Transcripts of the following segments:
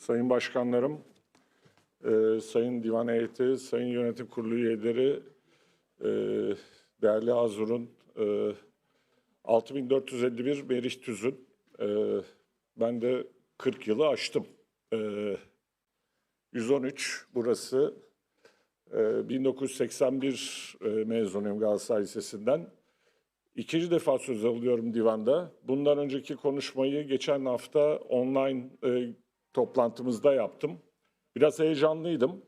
sayın başkanlarım, e, sayın divan heyeti, sayın yönetim kurulu üyeleri, e, değerli Azur'un, e, 6451 Meriç Tüzün, e, ben de 40 yılı aştım. E, 113 burası, e, 1981 e, mezunuyum Galatasaray Lisesi'nden. İkinci defa söz alıyorum divanda. Bundan önceki konuşmayı geçen hafta online e, toplantımızda yaptım. Biraz heyecanlıydım.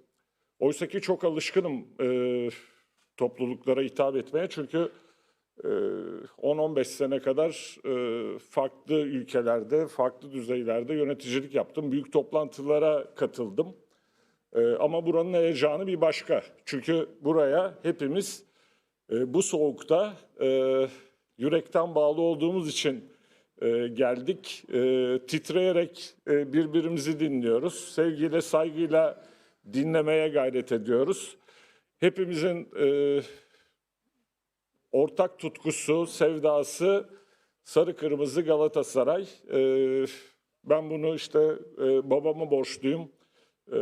Oysa ki çok alışkınım e, topluluklara hitap etmeye. Çünkü e, 10-15 sene kadar e, farklı ülkelerde, farklı düzeylerde yöneticilik yaptım. Büyük toplantılara katıldım. E, ama buranın heyecanı bir başka. Çünkü buraya hepimiz e, bu soğukta e, yürekten bağlı olduğumuz için e, geldik. E, titreyerek e, birbirimizi dinliyoruz. Sevgiyle, saygıyla dinlemeye gayret ediyoruz. Hepimizin e, ortak tutkusu, sevdası sarı kırmızı Galatasaray. E, ben bunu işte e, babama borçluyum. E,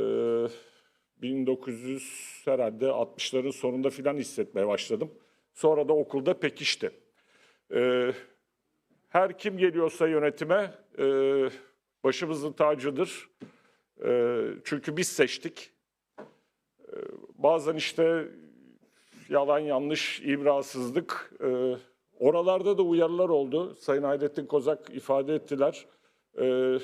1900 herhalde 60'ların sonunda filan hissetmeye başladım. Sonra da okulda pekişti. Ee, her kim geliyorsa yönetime e, başımızın tacıdır. E, çünkü biz seçtik. E, bazen işte yalan yanlış, ibrasızlık. E, oralarda da uyarılar oldu. Sayın Hayrettin Kozak ifade ettiler. E,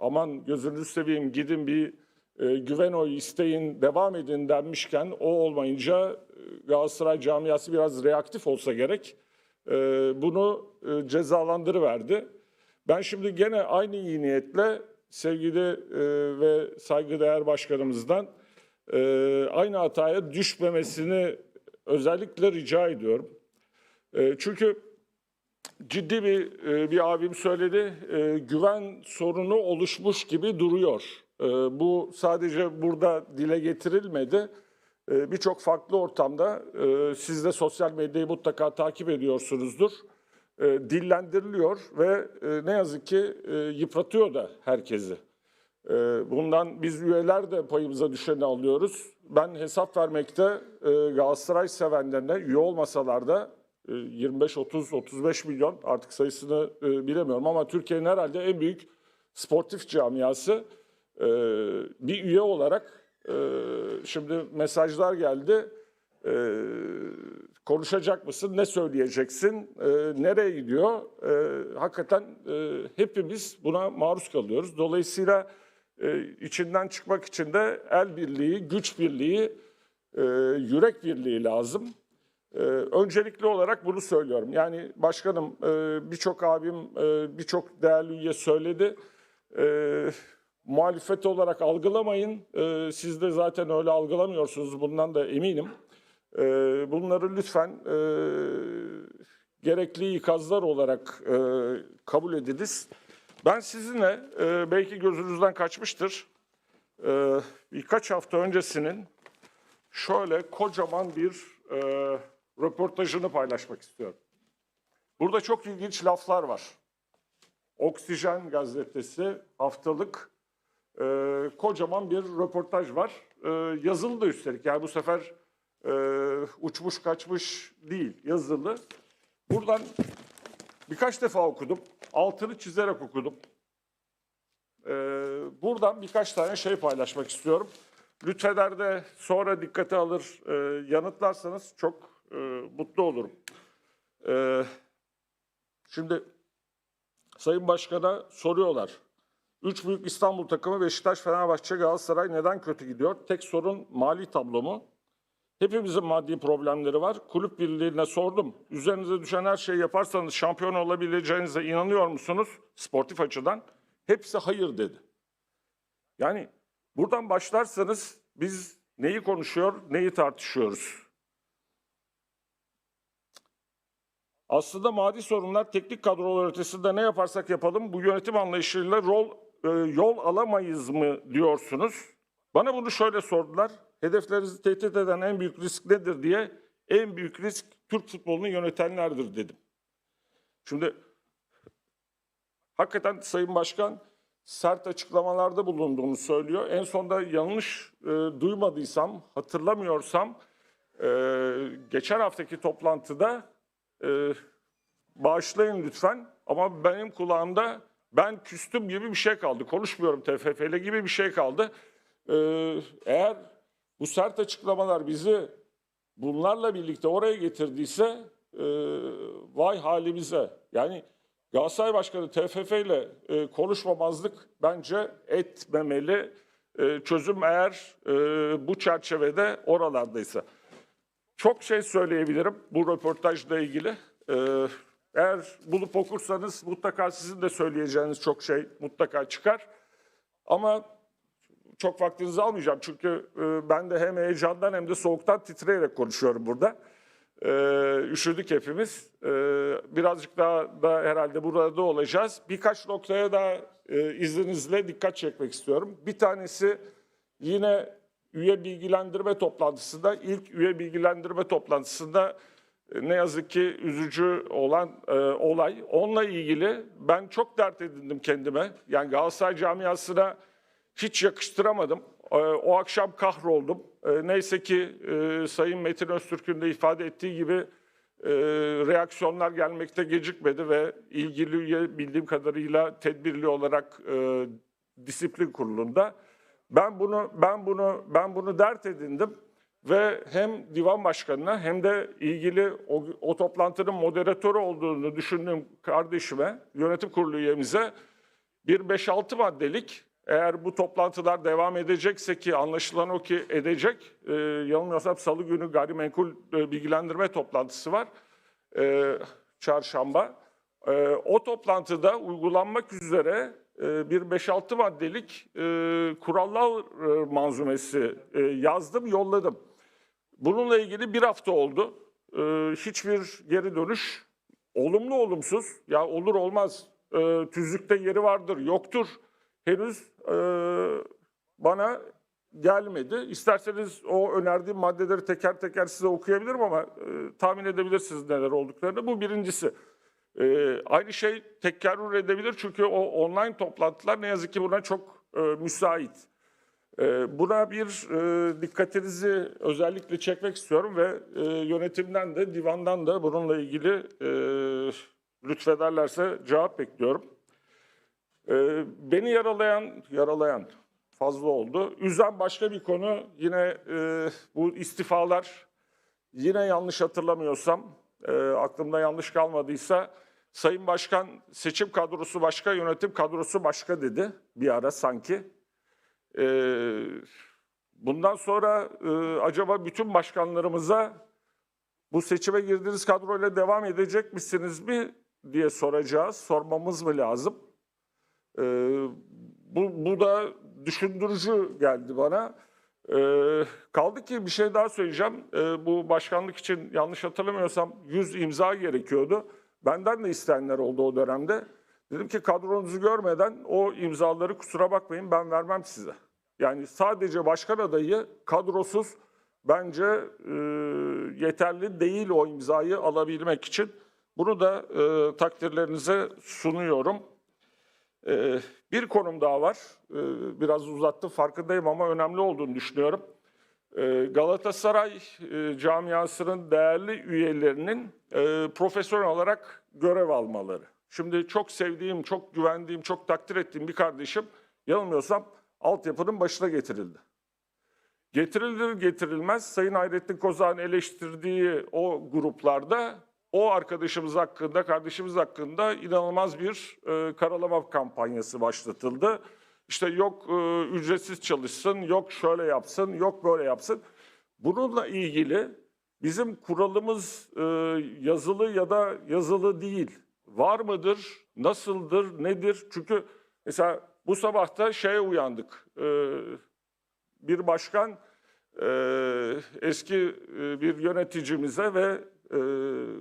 aman gözünüzü seveyim gidin bir e, güven oyu isteyin, devam edin denmişken o olmayınca e, Galatasaray camiası biraz reaktif olsa gerek. E, bunu e, cezalandırıverdi. Ben şimdi gene aynı iyi niyetle sevgili e, ve saygıdeğer başkanımızdan e, aynı hataya düşmemesini özellikle rica ediyorum. E, çünkü ciddi bir bir abim söyledi. güven sorunu oluşmuş gibi duruyor. Bu sadece burada dile getirilmedi. E, Birçok farklı ortamda e, siz de sosyal medyayı mutlaka takip ediyorsunuzdur. E, dillendiriliyor ve e, ne yazık ki e, yıpratıyor da herkesi. E, Bundan biz üyeler de payımıza düşeni alıyoruz. Ben hesap vermekte Galatasaray sevenlerine üye olmasalar da e, 25, 30, 35 milyon artık sayısını bilemiyorum ama Türkiye'nin herhalde en büyük sportif camiası bir üye olarak e, şimdi mesajlar geldi. E, konuşacak mısın? Ne söyleyeceksin? E, nereye gidiyor? Hakikaten e, hepimiz buna maruz kalıyoruz. Dolayısıyla e, içinden çıkmak için de el birliği, güç birliği, e, yürek birliği lazım. Ee, öncelikli olarak bunu söylüyorum. Yani başkanım birçok abim, birçok değerli üye söyledi. Muhalefet olarak algılamayın. E, siz de zaten öyle algılamıyorsunuz. Bundan da eminim. E, bunları lütfen e, gerekli ikazlar olarak e, kabul ediniz. Ben sizinle e, belki gözünüzden kaçmıştır. E, birkaç hafta öncesinin şöyle kocaman bir e, röportajını paylaşmak istiyorum. Burada çok ilginç laflar var. Oksijen gazetesi haftalık e, kocaman bir röportaj var. E, yazılı da üstelik yani bu sefer e, uçmuş kaçmış değil yazılı. Buradan birkaç defa okudum. Altını çizerek okudum. E, buradan birkaç tane şey paylaşmak istiyorum. Lütfeder de sonra dikkate alır e, yanıtlarsanız çok e, mutlu olurum. E, şimdi Sayın Başkan'a soruyorlar. Üç büyük İstanbul takımı Beşiktaş, Fenerbahçe, Galatasaray neden kötü gidiyor? Tek sorun mali tablo mu? Hepimizin maddi problemleri var. Kulüp birliğine sordum. Üzerinize düşen her şeyi yaparsanız şampiyon olabileceğinize inanıyor musunuz? Sportif açıdan. Hepsi hayır dedi. Yani buradan başlarsanız biz neyi konuşuyor, neyi tartışıyoruz? Aslında mali sorunlar teknik kadrolar ötesinde ne yaparsak yapalım bu yönetim anlayışıyla rol, e, yol alamayız mı diyorsunuz? Bana bunu şöyle sordular. Hedeflerinizi tehdit eden en büyük risk nedir diye en büyük risk Türk futbolunu yönetenlerdir dedim. Şimdi hakikaten Sayın Başkan sert açıklamalarda bulunduğunu söylüyor. En sonda yanlış e, duymadıysam, hatırlamıyorsam e, geçen haftaki toplantıda e, bağışlayın lütfen ama benim kulağımda ben küstüm gibi bir şey kaldı. Konuşmuyorum TFF'yle gibi bir şey kaldı. E, eğer bu sert açıklamalar bizi bunlarla birlikte oraya getirdiyse e, vay halimize. Yani Galatasaray Başkanı TFF ile e, konuşmamazlık bence etmemeli. E, çözüm eğer e, bu çerçevede oralardaysa. Çok şey söyleyebilirim bu röportajla ilgili. E, eğer bulup okursanız mutlaka sizin de söyleyeceğiniz çok şey mutlaka çıkar. Ama çok vaktinizi almayacağım çünkü e, ben de hem heyecandan hem de soğuktan titreyerek konuşuyorum burada. E, üşüdük hepimiz. E, birazcık daha da herhalde burada olacağız. Birkaç noktaya da izninizle dikkat çekmek istiyorum. Bir tanesi yine üye bilgilendirme toplantısında, ilk üye bilgilendirme toplantısında ne yazık ki üzücü olan e, olay. Onunla ilgili ben çok dert edindim kendime. Yani Galatasaray camiasına hiç yakıştıramadım. E, o akşam kahroldum. E, neyse ki e, Sayın Metin Öztürk'ün de ifade ettiği gibi e, reaksiyonlar gelmekte gecikmedi ve ilgili üye bildiğim kadarıyla tedbirli olarak e, disiplin kurulunda. Ben bunu ben bunu ben bunu dert edindim ve hem divan başkanına hem de ilgili o, o toplantının moderatörü olduğunu düşündüğüm kardeşime, yönetim kurulu üyemize bir 5-6 maddelik eğer bu toplantılar devam edecekse ki anlaşılan o ki edecek, e, yanılmıyorsam salı günü gayrimenkul e, bilgilendirme toplantısı var, e, çarşamba. E, o toplantıda uygulanmak üzere e, bir 5-6 maddelik e, kurallar e, manzumesi e, yazdım, yolladım. Bununla ilgili bir hafta oldu. E, hiçbir geri dönüş, olumlu olumsuz, ya olur olmaz, e, tüzükte yeri vardır, yoktur henüz e, bana gelmedi. İsterseniz o önerdiğim maddeleri teker teker size okuyabilirim ama e, tahmin edebilirsiniz neler olduklarını. Bu birincisi. E, aynı şey tekerrür edebilir çünkü o online toplantılar ne yazık ki buna çok e, müsait. E, buna bir e, dikkatinizi özellikle çekmek istiyorum ve e, yönetimden de divandan da bununla ilgili e, lütfederlerse cevap bekliyorum. Ee, beni yaralayan, yaralayan fazla oldu. Üzen başka bir konu yine bu istifalar. Yine yanlış hatırlamıyorsam, aklımda yanlış kalmadıysa Sayın Başkan seçim kadrosu başka, yönetim kadrosu başka dedi bir ara sanki. E, bundan sonra e, acaba bütün başkanlarımıza bu seçime girdiğiniz kadroyla devam edecek misiniz mi diye soracağız, sormamız mı lazım? Ee, bu, bu da düşündürücü geldi bana. Ee, kaldı ki bir şey daha söyleyeceğim. Ee, bu başkanlık için yanlış hatırlamıyorsam 100 imza gerekiyordu. Benden de isteyenler oldu o dönemde. Dedim ki kadronuzu görmeden o imzaları kusura bakmayın ben vermem size. Yani sadece başkan adayı kadrosuz bence e, yeterli değil o imzayı alabilmek için. Bunu da e, takdirlerinize sunuyorum. Ee, bir konum daha var. Ee, biraz uzattım farkındayım ama önemli olduğunu düşünüyorum. Ee, Galatasaray e, camiasının değerli üyelerinin e, profesyonel olarak görev almaları. Şimdi çok sevdiğim, çok güvendiğim, çok takdir ettiğim bir kardeşim yanılmıyorsam altyapının başına getirildi. Getirilir getirilmez Sayın Hayrettin Kozak'ın eleştirdiği o gruplarda o arkadaşımız hakkında, kardeşimiz hakkında inanılmaz bir e, karalama kampanyası başlatıldı. İşte yok e, ücretsiz çalışsın, yok şöyle yapsın, yok böyle yapsın. Bununla ilgili bizim kuralımız e, yazılı ya da yazılı değil. Var mıdır, nasıldır, nedir? Çünkü mesela bu sabah da şeye uyandık. E, bir başkan e, eski e, bir yöneticimize ve e,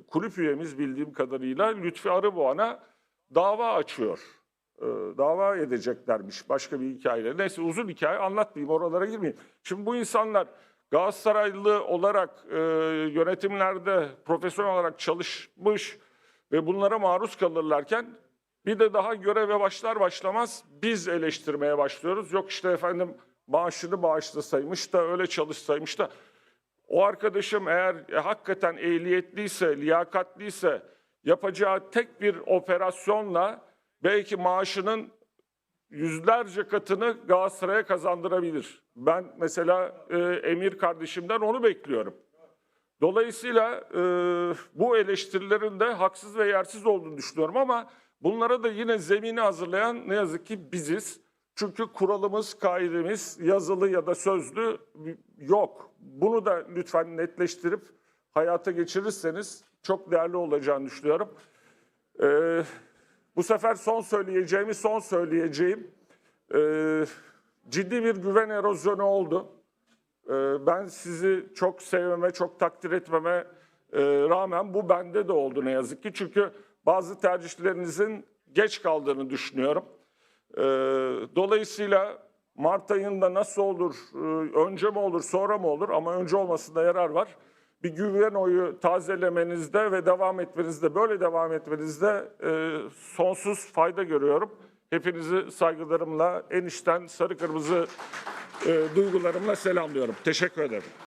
kulüp üyemiz bildiğim kadarıyla Lütfi Arıboğan'a dava açıyor. E, dava edeceklermiş başka bir hikayeyle. Neyse uzun hikaye anlatmayayım oralara girmeyeyim. Şimdi bu insanlar Galatasaraylı olarak e, yönetimlerde profesyonel olarak çalışmış ve bunlara maruz kalırlarken Bir de daha göreve başlar başlamaz biz eleştirmeye başlıyoruz. Yok işte efendim maaşını bağışlasaymış da öyle çalışsaymış da. O arkadaşım eğer e, hakikaten ehliyetliyse, liyakatliyse yapacağı tek bir operasyonla belki maaşının yüzlerce katını Galatasaray'a kazandırabilir. Ben mesela e, Emir kardeşimden onu bekliyorum. Dolayısıyla e, bu eleştirilerin de haksız ve yersiz olduğunu düşünüyorum ama bunlara da yine zemini hazırlayan ne yazık ki biziz. Çünkü kuralımız, kaidemiz yazılı ya da sözlü yok. Bunu da lütfen netleştirip hayata geçirirseniz çok değerli olacağını düşünüyorum. E, bu sefer son söyleyeceğimi son söyleyeceğim. E, ciddi bir güven erozyonu oldu. Ee, Ben sizi çok sevmeme, çok takdir etmeme e, rağmen bu bende de oldu ne yazık ki. Çünkü bazı tercihlerinizin geç kaldığını düşünüyorum. Ee, Dolayısıyla Mart ayında nasıl olur, e, önce mi olur, sonra mı olur ama önce olmasında yarar var. Bir güven oyu tazelemenizde ve devam etmenizde, böyle devam etmenizde e, sonsuz fayda görüyorum. Hepinizi saygılarımla, en içten sarı kırmızı e, duygularımla selamlıyorum. Teşekkür ederim.